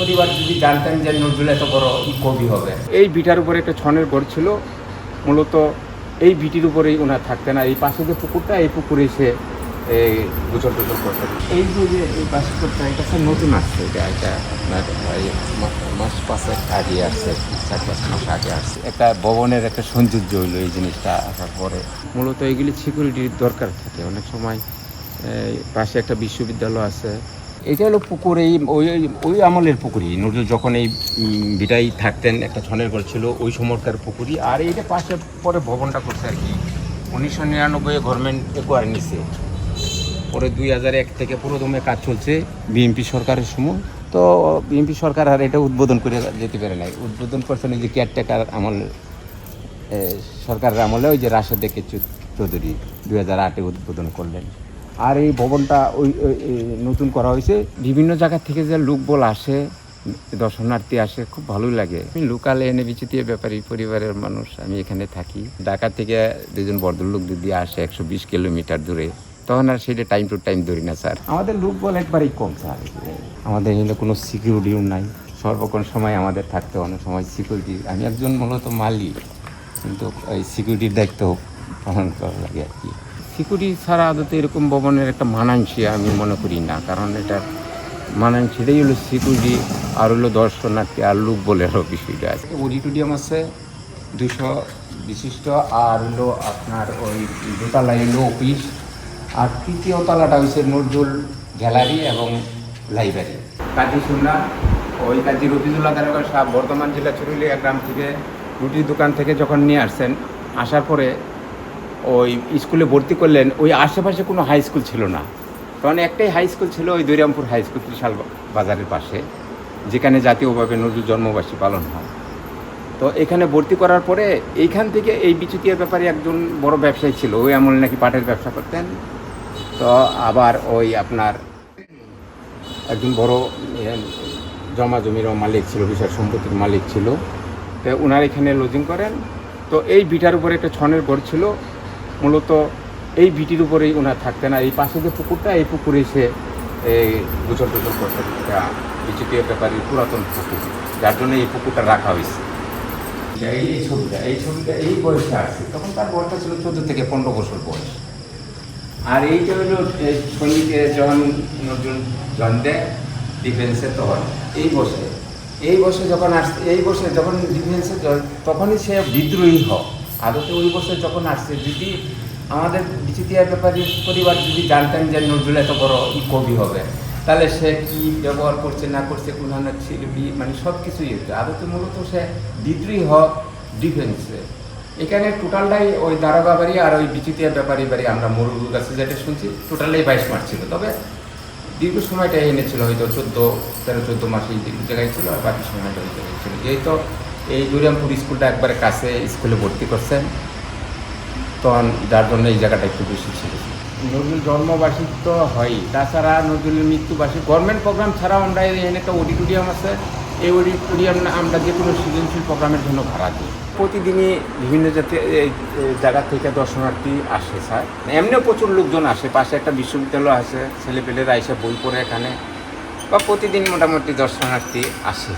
পরিবার যদি জানতেন যে নজরুল এত বড় কবি হবে। এই ভিটার উপরে একটা ছনের ঘর ছিল। মূলত এই ভিটির উপরেই ওনার থাকতেন আর এই পাশে যে পুকুরটা এই পুকুরে সে এই গোসল টোসল করতেন। এই যে এই বাসিকটা এটা স্যার নতুন আসছে। এটা এটা আপনার মাস পাঁচেক আগে আসছে চার পাঁচ মাস আগে আসছে। একটা ভবনের একটা সৌন্দর্য হইল এই জিনিসটা আসার পরে। মূলত এগুলি সিকিউরিটির দরকার থাকে। অনেক সময় পাশে একটা বিশ্ববিদ্যালয় আছে। এটা হলো পুকুর, এই ওই, ওই- আমলের পুকুরই। নজরুল যখন এই বিটাই থাকতেন, একটা ছনের ঘর ছিল, ওই সময়কার পুকুরই। আর এইটা পাশে পরে ভবনটা করছে আর কি। উনিশশো নিরানব্বই গভর্নমেন্ট একোয়ার নিছে। পরে দুই হাজার এক থেকে পুরো দমে কাজ চলছে বিএনপি সরকারের সময়। তো বিএনপি সরকার আর এটা উদ্বোধন করে যেতে পারে নাই। উদ্বোধন করছেন যে কেয়ারটেকার আমল সরকারের আমলে ওই যে রাশেদ চৌধুরী দুই হাজার আটে উদ্বোধন করলেন। আর এই ভবনটা ওই নতুন করা হয়েছে। বিভিন্ন জায়গা থেকে যে লোকবল আসে দর্শনার্থী আসে খুব ভালোই লাগে। আমি লোকাল এনে বিচিতিয়ে ব্যাপারী পরিবারের মানুষ আমি এখানে থাকি। ঢাকা থেকে দুজন ভদ্রলোক যদি আসে একশো বিশ কিলোমিটার দূরে তখন আর সেটা টাইম টু টাইম ধরি না স্যার। আমাদের লোকবল একবারেই কম স্যার। আমাদের এখানে কোনো সিকিউরিটিও নাই। সর্বক্ষণ সময় আমাদের থাকতে অনেক সময় সিকিউরিটি আমি একজন মূলত মালিক কিন্তু এই সিকিউরিটির দায়িত্ব পালন করা লাগে আর কি। সিকিউরিটি ছাড়া আদতে এরকম ভবনের একটা মানানসি আমি মনে করি না, কারণ এটা মানানসিটাই হলো সিকিউরিটি আর হলো দর্শনার্থী, আর লোক বলেরও বিষয়টা আছে। অডিটোরিয়াম আছে, দুশো বিশিষ্ট, আর হলো আপনার ওই দোতলা হলো অফিস, আর তৃতীয় তলাটা হচ্ছে নজরুল গ্যালারি এবং লাইব্রেরি। কাজী সুন্না ওই কাজী রফিজুল্লাহ দারোগা সাহেব বর্ধমান জেলা চুরুলিয়া গ্রাম থেকে রুটির দোকান থেকে যখন নিয়ে আসছেন, আসার পরে ওই স্কুলে ভর্তি করলেন, ওই আশেপাশে কোনো হাই স্কুল ছিল না। কারণ একটাই হাই স্কুল ছিল ওই দৈরামপুর হাই স্কুল ত্রিশাল বাজারের পাশে, যেখানে জাতীয়ভাবে নজরুল জন্মবার্ষিকী পালন হয়। তো এখানে ভর্তি করার পরে এইখান থেকে এই বিচুতিয়ার ব্যাপারে একজন বড় ব্যবসায়ী ছিল ওই আমলে নাকি পাটের ব্যবসা করতেন। তো আবার ওই আপনার একজন বড় জমা জমিরও মালিক ছিল বিশাল সম্পত্তির মালিক ছিল। তো ওনার এখানে লজিং করেন। তো এই বিটার উপরে একটা ছনের ঘর ছিল মূলত এই ভিটির উপরেই ওনার থাকতেন আর এই পাশে যে পুকুরটা, এই পুকুরে সে এই গোসল টোসল করতেন এটা বিচিতীয় ব্যাপারীর পুরাতন পুকুর, যার জন্য এই পুকুরটা রাখা হয়েছে। এই ছবিটা এই ছবিটা, এই বয়সে আসছে তখন তার বয়সটা ছিল চোদ্দ থেকে পনেরো বছর বয়স। আর এইটা হলো সৈনিকে যখন নজরুল জন দেয় ডিফেন্সে তখন এই বসে এই বসে যখন আসছে, এই বসে যখন ডিফেন্সে তখনই সে বিদ্রোহী হোক আদতে ওই বছর যখন আসছে, যদি আমাদের বিচিতিয়ার ব্যাপারে পরিবার যদি জানতেন যে নজরুল এত বড় ই কবি হবে, তাহলে সে কি ব্যবহার করছে, না করছে কোনখানে শিল্পী মানে সব কিছুই হতো আদতে মূলত সে বিদ্রোহী হক ডিফেন্সে এখানে টোটালটাই ওই দারোগা বাড়ি আর ওই বিচিতিয়া ব্যাপারী বাড়ি আমরা মরুর কাছে যেটা শুনছি, টোটালটাই বাইশ মার্চ ছিল। তবে দীর্ঘ সময়টা এনেছিল, হয়তো চোদ্দ, তেরো, চোদ্দ মাস জায়গায় ছিল, আর বাকি সময়টা ওই জায়গায় ছিল যেহেতু এই দুরিয়ামপুর স্কুলটা একবারে কাছে স্কুলে ভর্তি করছেন। তখন যার জন্য এই জায়গাটা একটু বেশি ছিল। নজরুল জন্মবার্ষিক তো হয়ই। তাছাড়া নজরুলের মৃত্যুবার্ষিক গভর্নমেন্ট প্রোগ্রাম ছাড়াও আমরা এখানে একটা অডিটোরিয়াম আছে। এই অডিটোরিয়াম আমরা যে কোনো সৃজনশীল প্রোগ্রামের জন্য ভাড়া দিই। প্রতিদিনই বিভিন্ন এই জায়গা থেকে দর্শনার্থী আসে স্যার। এমনিও প্রচুর লোকজন আসে। পাশে একটা বিশ্ববিদ্যালয় আছে। ছেলেপেলেরা এসে বই পড়ে এখানে। বা প্রতিদিন মোটামুটি দর্শনার্থী আসে।